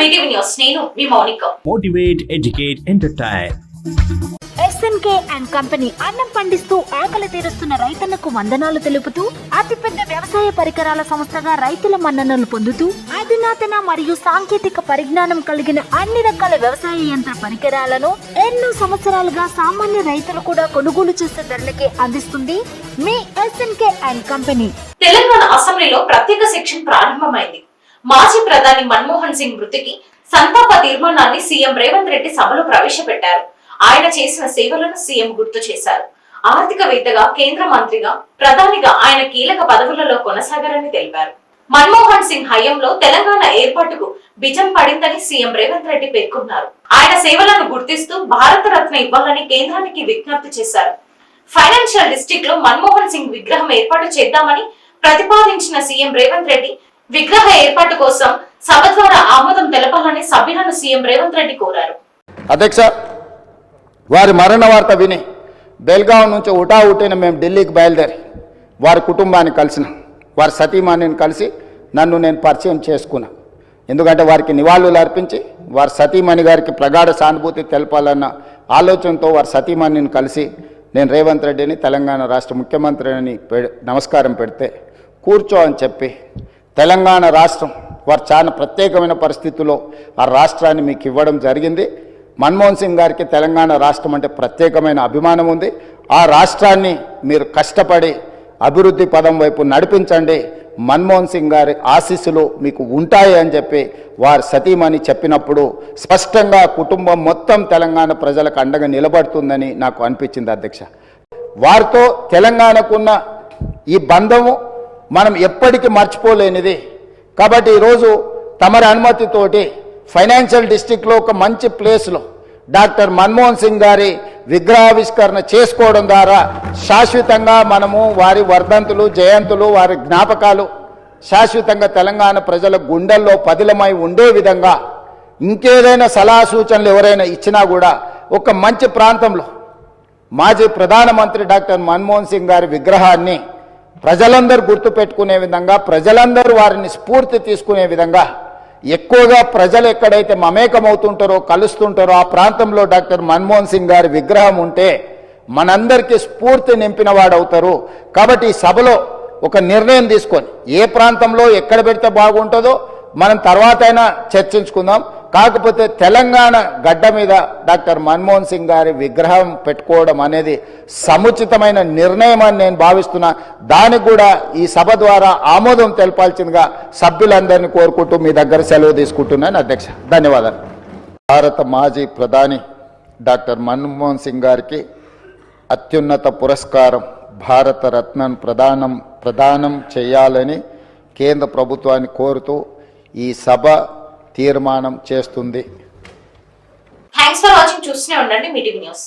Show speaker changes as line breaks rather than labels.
మీటివ్ news నేను మీ Mounika.
Motivate, educate, entertain.
SNK and company అన్నం పండిస్తూ ఆకలి తీరుస్తున్న రైతన్నకు వందనాలు తెలుపుతూ అతిపెద్ద వ్యవసాయ పరికరాల సంస్థగా రైతుల మన్ననలు పొందుతూ అధునాతన మరియు సాంకేతిక పరిజ్ఞానం కలిగిన అన్ని రకాల వ్యవసాయ యంత్ర పరికరాలను ఎన్నో సంవత్సరాలుగా సామాన్య రైతులు కూడా కొనుగోలు చేసే ధరలకే అందిస్తుంది మీ ఎస్ఎన్కే అండ్ కంపెనీ
తెలంగాణ అసెంబ్లీలో ప్రత్యేక సెక్షన్ ప్రారంభమైంది. మాజీ ప్రధాని మన్మోహన్ సింగ్ మృతికి సంతాప తీర్మానాన్ని సీఎం రేవంత్ రెడ్డి సభలో ప్రవేశపెట్టారు. ఆయన చేసిన సేవలను సీఎం గుర్తు చేశారు. ఆర్థికవేత్తగా కేంద్ర మంత్రిగా ప్రధానిగా ఆయన కీలక పదవులలో కొనసాగారని తెలిపారు. మన్మోహన్ సింగ్ హయాంలో తెలంగాణ ఏర్పాటుకు బిజం పడిందని సీఎం రేవంత్ రెడ్డి పేర్కొన్నారు. ఆయన సేవలను గుర్తిస్తూ భారత రత్న ఇవ్వాలని కేంద్రానికి విజ్ఞప్తి చేశారు. ఫైనాన్షియల్ డిస్ట్రిక్ట్లో మన్మోహన్ సింగ్ విగ్రహం ఏర్పాటు చేద్దామని ప్రతిపాదించిన సీఎం రేవంత్ రెడ్డి విగ్రహ ఏర్పాటు కోసం సభ ద్వారా ఆమోదం తెలపాలని సభ్యులను సీఎం రేవంత్ రెడ్డి కోరారు.
అధ్యక్ష వారి మరణ వార్త విని బెల్గాం నుంచి ఉటా ఉటైన మేము ఢిల్లీకి బయలుదేరి వారి కుటుంబాన్ని కలిసిన. వారి సతీమణిని కలిసి నన్ను నేను పరిచయం చేసుకున్నా. ఎందుకంటే వారికి నివాళులు అర్పించి వారి సతీమణి గారికి ప్రగాఢ సానుభూతి తెలపాలన్న ఆలోచనతో వారి సతీమణిని కలిసి నేను రేవంత్ రెడ్డిని తెలంగాణ రాష్ట్ర ముఖ్యమంత్రిని పె- నమస్కారం పెడితే కూర్చో అని చెప్పి తెలంగాణ రాష్ట్రం వారు చాలా ప్రత్యేకమైన పరిస్థితుల్లో ఆ రాష్ట్రాన్ని మీకు ఇవ్వడం జరిగింది. మన్మోహన్ సింగ్ గారికి తెలంగాణ రాష్ట్రం అంటే ప్రత్యేకమైన అభిమానం ఉంది. ఆ రాష్ట్రాన్ని మీరు కష్టపడి అభివృద్ధి పదం వైపు నడిపించండి. మన్మోహన్ సింగ్ గారి ఆశీస్సులు మీకు ఉంటాయి అని చెప్పి వారు సతీమణి చెప్పినప్పుడు స్పష్టంగా కుటుంబం మొత్తం తెలంగాణ ప్రజలకు అండగా నిలబడుతుందని నాకు అనిపించింది అధ్యక్ష. వారితో తెలంగాణకున్న ఈ బంధము మనం ఎప్పటికీ మర్చిపోలేనిది. కాబట్టి ఈరోజు తమరి అనుమతితోటి ఫైనాన్షియల్ డిస్టిక్లో ఒక మంచి ప్లేస్లో డాక్టర్ మన్మోహన్ సింగ్ గారి విగ్రహావిష్కరణ చేసుకోవడం ద్వారా శాశ్వతంగా మనము వారి వర్ధంతులు జయంతులు వారి జ్ఞాపకాలు శాశ్వతంగా తెలంగాణ ప్రజల గుండెల్లో పదిలమై ఉండే విధంగా ఇంకేదైనా సలహా సూచనలు ఎవరైనా ఇచ్చినా కూడా ఒక మంచి ప్రాంతంలో మాజీ ప్రధానమంత్రి డాక్టర్ మన్మోహన్ సింగ్ గారి విగ్రహాన్ని ప్రజలందరూ గుర్తుపెట్టుకునే విధంగా ప్రజలందరూ వారిని స్ఫూర్తి తీసుకునే విధంగా ఎక్కువగా ప్రజలు ఎక్కడైతే మమేకమవుతుంటారో కలుస్తుంటారో ఆ ప్రాంతంలో డాక్టర్ మన్మోహన్ సింగ్ గారి విగ్రహం ఉంటే మనందరికీ స్ఫూర్తి నింపిన వాడవుతారు. కాబట్టి ఈ సభలో ఒక నిర్ణయం తీసుకొని ఏ ప్రాంతంలో ఎక్కడ పెడితే బాగుంటుందో మనం తర్వాత అయినా చర్చించుకుందాం. కాకపోతే తెలంగాణ గడ్డ మీద డాక్టర్ మన్మోహన్ సింగ్ గారి విగ్రహం పెట్టుకోవడం అనేది సముచితమైన నిర్ణయం అని నేను భావిస్తున్నా. దానికి కూడా ఈ సభ ద్వారా ఆమోదం తెలపాల్సిందిగా సభ్యులందరినీ కోరుకుంటూ మీ దగ్గర సెలవు తీసుకుంటున్నాను అధ్యక్ష. ధన్యవాదాలు. భారత మాజీ ప్రధాని డాక్టర్ మన్మోహన్ సింగ్ గారికి అత్యున్నత పురస్కారం భారతరత్నం ప్రధానం ప్రదానం ప్రదానం చేయాలని కేంద్ర ప్రభుత్వాన్ని కోరుతూ ఈ సభ తీర్మానం చేస్తుంది.
థ్యాంక్స్ ఫర్ వాచింగ్ చూస్తూనే ఉండండి న్యూస్.